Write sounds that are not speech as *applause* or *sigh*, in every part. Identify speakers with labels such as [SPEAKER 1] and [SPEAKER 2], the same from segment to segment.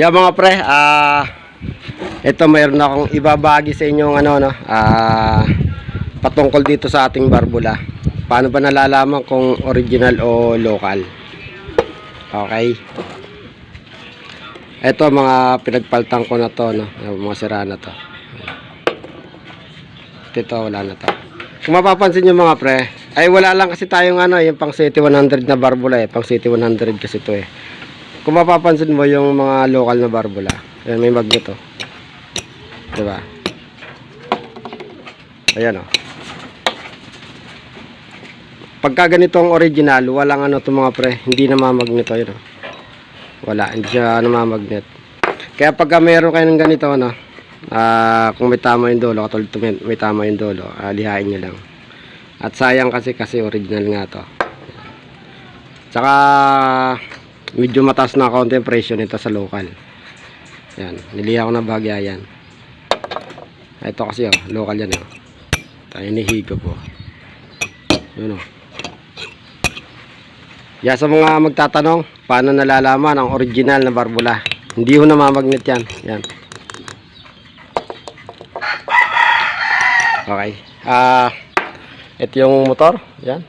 [SPEAKER 1] Yeah mga pre, ah ito mayroon akong ibabagi sa inyong ano no, ah patungkol dito sa ating barbula. Paano ba nalalaman kung original o local? Okay. Ito mga pinagpaltang ko na to no, mga sira na to. Ito wala na to. Kung mapapansin nyo mga pre, ay wala lang kasi tayong ano, yung pang City 100 na barbula eh. Pang City 100 kasi to eh. Kung mapapansin mo yung mga local na barbula, ayan may magnet to. Diba? Ayan o. Pagka ganitong original, walang ano to mga pre, hindi namamagnet to yun o. Wala, hindi siya namamagnet. Kaya pagka meron kayo ng ganito ano, ah kung may tama yung dolo, katulad may, tama yung dolo, ah, lihain nyo lang. At sayang kasi kasi original nga to. Tsaka medyo mataas na konti yung presyo nito sa local. Yan, niliha ko na bagya yan. Ito kasi oh, local yan oh. Tayo nihigo po. Yun oh. Yan sa mga magtatanong, paano nalalaman ang original na barbula? Hindi ho namamagnet yan. Yan. Okay. Ah, ito yung motor. Yan.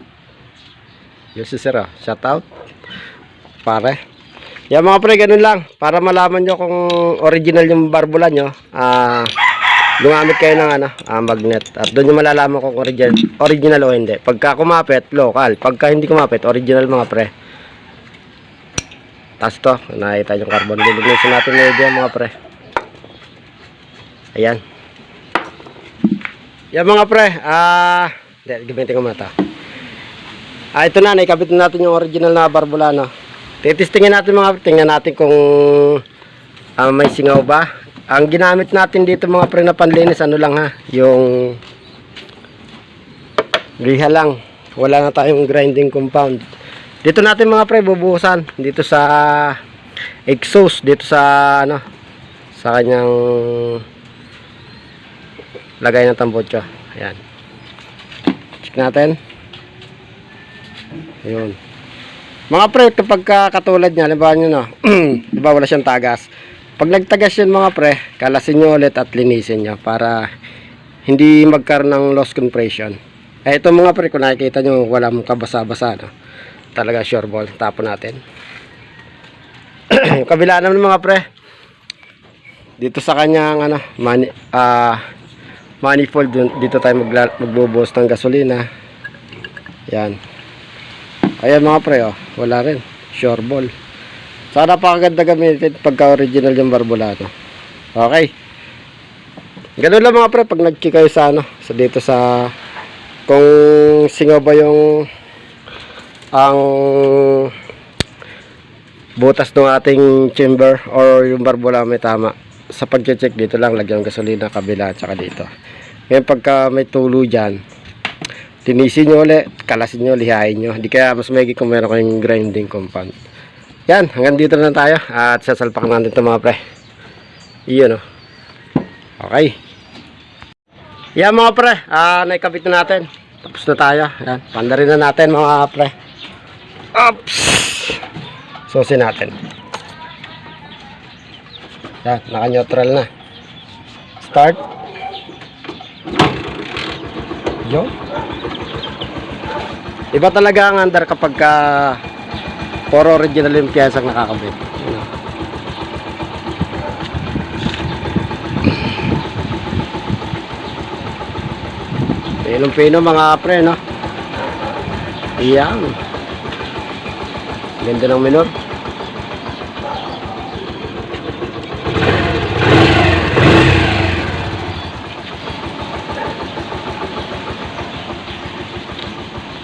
[SPEAKER 1] Yung si Sir, oh. shout out. Pare. Yan mga pre, ganun lang. Para malaman nyo kung original yung barbula nyo, ah, gumamit kayo ng ano, ah, magnet. At doon nyo malalaman kung original, original o hindi. Pagka kumapit, local. Pagka hindi kumapit, original mga pre. Tapos to, nakita yung carbon illumination natin ngayon dyan mga pre. Ayan. Yan mga pre, ah, hindi, gamitin ko muna to. Ah, ito na, naikabit na natin yung original na barbula, no. Titistingin natin mga pre, tingnan natin kung ah, may singaw ba. Ang ginamit natin dito mga pre na panlinis, ano lang ha, yung liha lang. Wala na tayong grinding compound. Dito natin mga pre, bubuhusan. Dito sa exhaust, dito sa ano, sa kanyang lagay ng tambotso. Ayan. Check natin. Ayun. Mga pre, kapag ka katulad niya, halimbawa nyo no, di ba wala siyang tagas. Pag nagtagas yun mga pre, kalasin nyo ulit at linisin nyo para hindi magkaroon ng loss compression. Eh ito mga pre, kung nakikita nyo, walang kabasa-basa. No? Talaga sure ball. Tapon natin. *clears throat* Kabila naman mga pre, dito sa kanyang ano, mani, ah, manifold, dito tayo magla, magbubuhos ng gasolina. Yan. Ayan mga pre, oh, wala rin. Sure ball. Sana napakaganda gamitin pagka original yung barbulato. Okay. Ganun lang mga pre, pag nag-check kayo sa ano, sa dito sa kung singaw ba yung ang butas ng ating chamber or yung barbula may tama. Sa pag-check dito lang, lagyan ng gasolina kabila at saka dito. Ngayon pagka may tulo dyan, tinisin nyo ulit, kalasin nyo, lihain nyo. Hindi kaya mas maigi kung meron kayong grinding compound. Yan, hanggang dito na tayo. At sasalpak natin ito mga pre. Iyon o. Okay. Yan mga pre, ah, naikabit na natin. Tapos na tayo. Yan, pandarin na natin mga pre. Oops! Susin natin. Yan, naka-neutral na. Start. Yo. Iba talaga ang andar kapag ka puro original yung piyesang nakakabit. Pinong-pino mga pre, no? Iyan. Ganda ng minor.